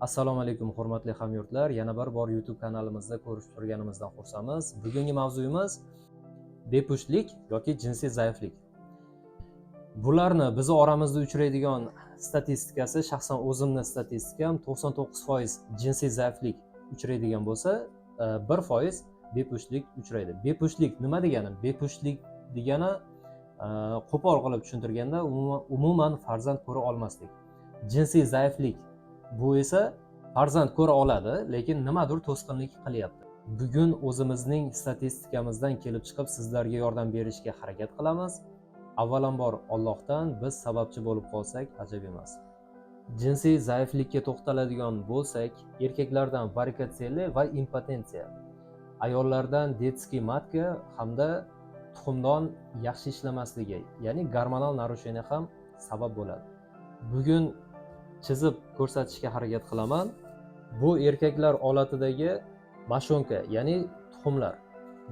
assalomu alaykum hurmatli hamyurtlar. Yana bir bor youtube kanalimizda ko'rishib turganimizdan xursandmiz bugungi mavzuyimiz bepushtlik yoki jinsiy zaiflik. Bularni bizni oramizda uchraydigan statistikasi shaxsan o'zimni statistikam 99% jinsiy zaiflik uchraydigan bo'lsa e, bir foiz bepushtlik uchraydi. Bepushtlik nima degani? Bepushtlik degani e, qo'pol qilib tushuntirganda umuman- umuman farzand ko'ra olmaslik. Jinsiy zaiflik bu esa farzand ko'ra oladi lekin nimadir to'sqinlik qilyapti. Bugun o'zimizning statistikamizdan kelib chiqib sizlarga yordam berishga harakat qilamiz. Avvalambor allohdan biz sababchi bo'lib qolsak ajab emas. Jinsiy zaiflikka to'xtaladigan bo'lsak erkaklardan varikotseli va impotensiya ayollardan detskiy matka hamda tuxumdon yaxshi ishlamasligi ya'ni gormonal narushение ham sabab bo'ladi. Bugun chizib ko'rsatishga harakat qilaman. Bu erkaklar olatidagi mashonka ya'ni tuxumlar.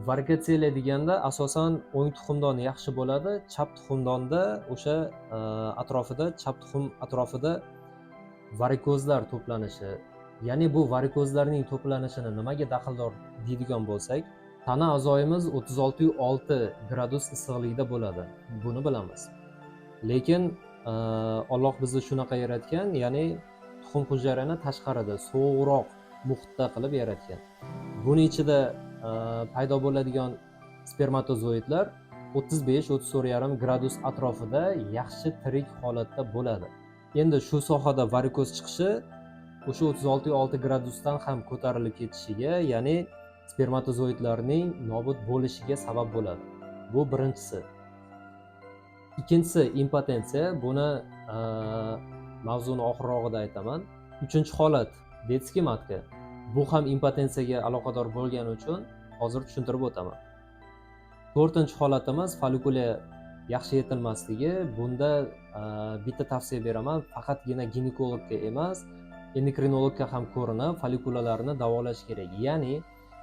Varikotseliya deganda asosan o'ng tuxumdon yaxshi bo'ladi chap tuxumdonda o'sha e, atrofida chap tuxum atrofida varikozlar to'planishi ya'ni bu varikozlarning to'planishini nimaga daxldor deydigan bo'lsak tana a'zoyimiz 36,6 gradus issiqlikda bo'ladi. Buni bilamiz. Lekin Alloh bizni shunaqa yaratgan ya'ni tuxum hujayrani tashqarida sovuqroq muhitda qilib yaratgan buni ichida paydo bo'ladigan spermatozoidlar 35-34,5 gradus atrofida yaxshi tirik holatda bo'ladi endi shu sohada varikoz chiqishi o'sha 36,6 gradusdan ham ko'tarilib ketishiga ya'ni spermatozoidlarning nobud bo'lishiga sabab bo'ladi. Bu birinchisi ikkinchisi impotensiya. Buni e, mavzuni oxirrog'ida aytaman. Uchinchi holat. Детский matka bu ham impotensiyaga aloqador bo'lgani uchun hozir tushuntirib o'taman. To'rtinchi holatimiz follikula yaxshi yetilmasligi. Bunda e, bitta tavsiya beraman. Faqatgina ginekologga emas endokrinologga ham ko'rinib follikulalarni davolash kerak. Ya'ni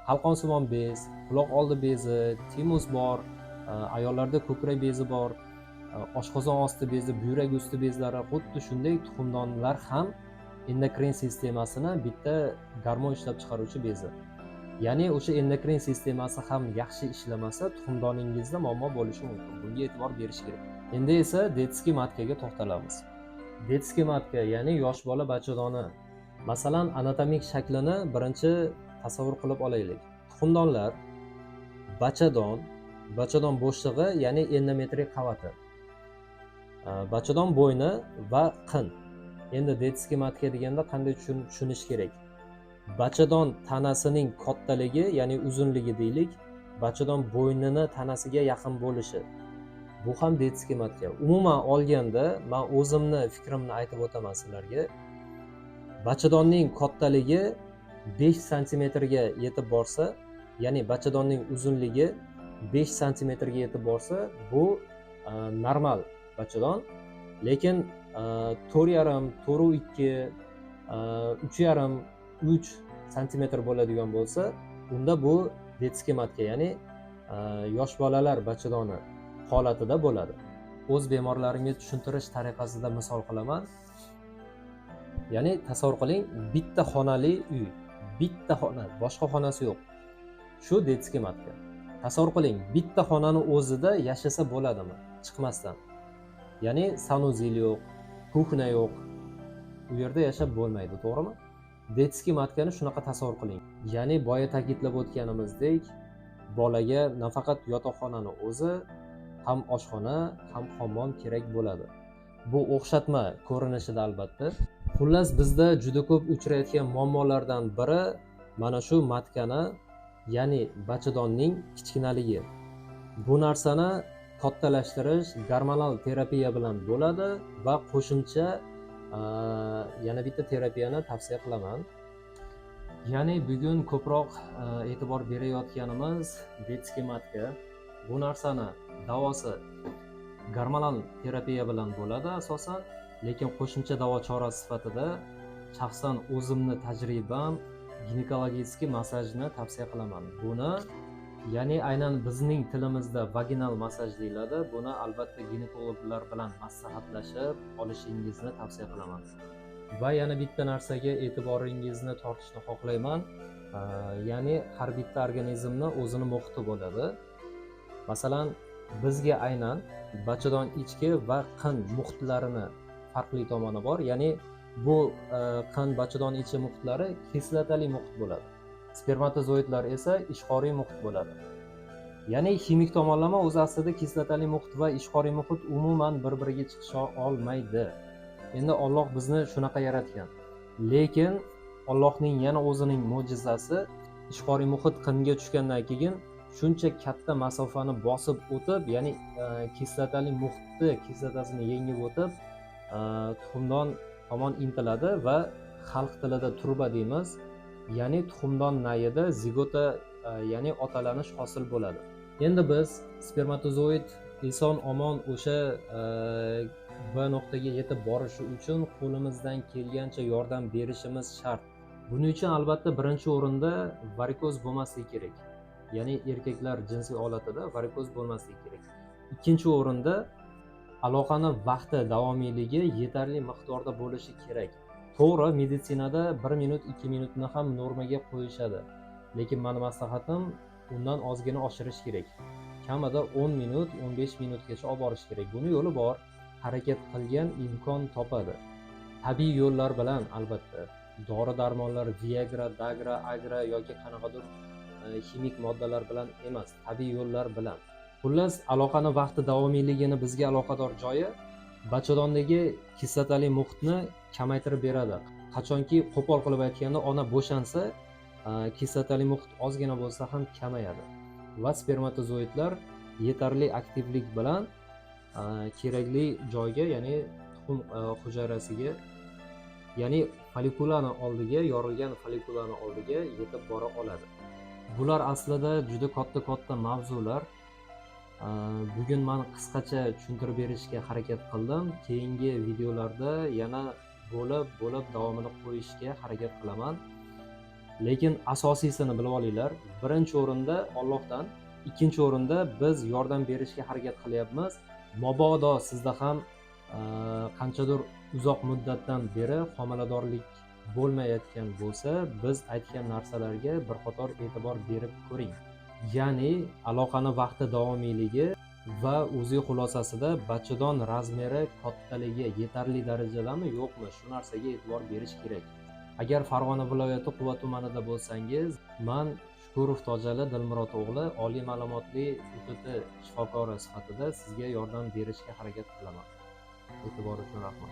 halqonsimon bez quloq oldi bezi timus bor e, ayollarda ko'krak bezi bor. Oshqozon osti bezi buyrak usti bezlari xuddi shunday tuxumdonlar ham endokrin sistemasini bitta gormon ishlab chiqaruvchi bezi. Ya'ni o'sha endokrin sistemasi ham yaxshi ishlamasa tuxumdoningizda muammo bo'lishi mumkin. Bunga e'tibor berish kerak. Endi esa detskiy matkaga to'xtalamiz. Detskiy matka ya'ni yosh bola bachadoni. Masalan anatomik shaklini birinchi tasavvur qilib olaylik. Tuxumdonlar bachadon bachadon bo'shlig'i ya'ni endometriy qavati. Bachadon bo'yni va qin endi detskiy matka deganda qanday tushunish kerak bachadon tanasining kattaligi ya'ni uzunligi deylik bachadon bo'ynini tanasiga yaqin bo'lishi bu ham detskiy matka umuman olganda man o'zimni fikrimni aytib o'taman sizlarga bachadonning kattaligi 5 santimetrga yetib borsa ya'ni bachadonning uzunligi 5 santimetrga yetib borsa bu normal qachon? Lekin e, to'rt yarim to'rt ikki e, uch yarim uch santimetr bo'ladigan bo'lsa unda bu detskimatka ya'ni e, yosh bolalar bachadoni holatida bo'ladi. O'z bemorlarimga tushuntirish tariqasida misol qilaman. Ya'ni tasavvur qiling bitta xonali uy bitta xona boshqa xonasi yo'q. Shu detskiy matka tasavvur qiling bitta xonani o'zida yashasa bo'ladimi? Chiqmasdan. Ya'ni sanuzil yo'q kuxna yo'q. U yerda yashab bo'lmaydi to'g'rimi? Detskiy matkani shunaqa tasavvur qiling. Ya'ni boya ta'kidlab o'tganimizdek bolaga nafaqat yotoqxonani o'zi ham oshxona ham hammom kerak bo'ladi. Bu o'xshatma ko'rinishida albatta. Xullas bizda juda ko'p uchrayotgan muammolardan biri mana shu matkani ya'ni bachadonning kichkinaligi. Bu narsani kattalashtirish gormonal terapiya bilan bo'ladi va qo'shimcha yana bitta terapiyani tavsiya qilaman. Ya'ni bugun ko'proq e'tibor berayotganimiz detskematka bu narsani davosi gormonal terapiya bilan bo'ladi asosan lekin qo'shimcha davo chorasi sifatida shaxsan o'zimni tajribam ginekologический massajni tavsiya qilaman. Buni ya'ni aynan bizning tilimizda vaginal massaj deyiladi buni albatta ginekologlar bilan maslahatlashib olishingizni tavsiya qilaman. Va yana bitta narsaga e'tiboringizni tortishni xohlayman. Ya'ni har bitta organizmni o'zini muhiti bo'ladi. Masalan bizga aynan bachadon ichki va qin muhitlarini farqli tomoni bor. Ya'ni bu qin bachadon ichi muhitlari kislotali muhit bo'ladi. Spermatozoidlar esa ishqoriy muhit bo'ladi. Ya'ni ximik tomonlama o'zi aslida kislotali muhit va ishqoriy muhit umuman bir biriga chiqisha olmaydi. Endi olloh bizni shunaqa yaratgan. Lekin allohning yana o'zining mo'jizasi ishqoriy muhit qinga tushgandan keyin shuncha katta masofani bosib o'tib ya'ni e, kislotali muhitni kislotasini yengib o'tib e, tuxumdon tomon intiladi va xalq tilida turba deymiz. Ya'ni tuxumdon nayida zigota e, ya'ni otalanish hosil bo'ladi. Endi biz spermatozoid eson omon o'sha e, b nuqtaga yetib borishi uchun qo'limizdan kelgancha yordam berishimiz shart. Buning uchun albatta birinchi o'rinda varikoz bo'lmasligi kerak. Ya'ni erkaklar jinsiy holatida varikoz bo'lmasligi kerak. Ikkinchi o'rinda aloqani vaqti davomiyligi yetarli miqdorda bo'lishi kerak. To'g'ri meditsinada bir minut ikki minutni ham normaga qo'yishadi. Lekin mani maslahatim undan ozgina oshirish kerak. Kamida 10 minut 15 minutgacha olib borish kerak. Buni yo'li bor. Harakat qilgan imkon topadi. Tabiiy yo'llar bilan albatta. Dori darmonlar viagra dagra agra yoki qanaqadir e, ximik moddalar bilan emas tabiiy yo'llar bilan. Xullas aloqani vaqti davomiyligini bizga aloqador joyi bachadondagi kislotali muhitni kamaytirib beradi. Qachonki qo'pol qilib aytganda ona bo'shansa e, kislotali muhit ozgina bo'lsa ham kamayadi. Va spermatozoidlar yetarli aktivlik bilan e, kerakli joyga ya'ni tuxum e, hujayrasiga ya'ni follikulani oldiga yorilgan follikulani oldiga yetib bora oladi. Bular aslida juda katta katta mavzular. Э, bugun man qisqacha tushuntirib berishga harakat qildim. Keyingi videolarda yana bo'lib bo'lib davomini qo'yishga harakat qilaman. Lekin asosiysini bilib olinglar. Birinchi o'rinda ollohdan ikkinchi o'rinda biz yordam berishga harakat qilyapmiz. Mabodo sizda ham e, qanchadir uzoq muddatdan beri homiladorlik bo'lmayotgan bo'lsa biz aytgan narsalarga bir qator e'tibor berib ko'ring. Ya'ni aloqani vaqti davomiyligi va o'zi xulosasida bachadon razmeri kattaligi yetarli darajadami yo'qmi shu narsaga e'tibor berish kerak. Agar farg'ona viloyati quva tumanida bo'lsangiz man shukurov tojali dilmurod o'g'li oliy ma'lumotli utt shifokori sifatida sizga yordam berishga harakat qilaman. E'tibor uchun rahmat.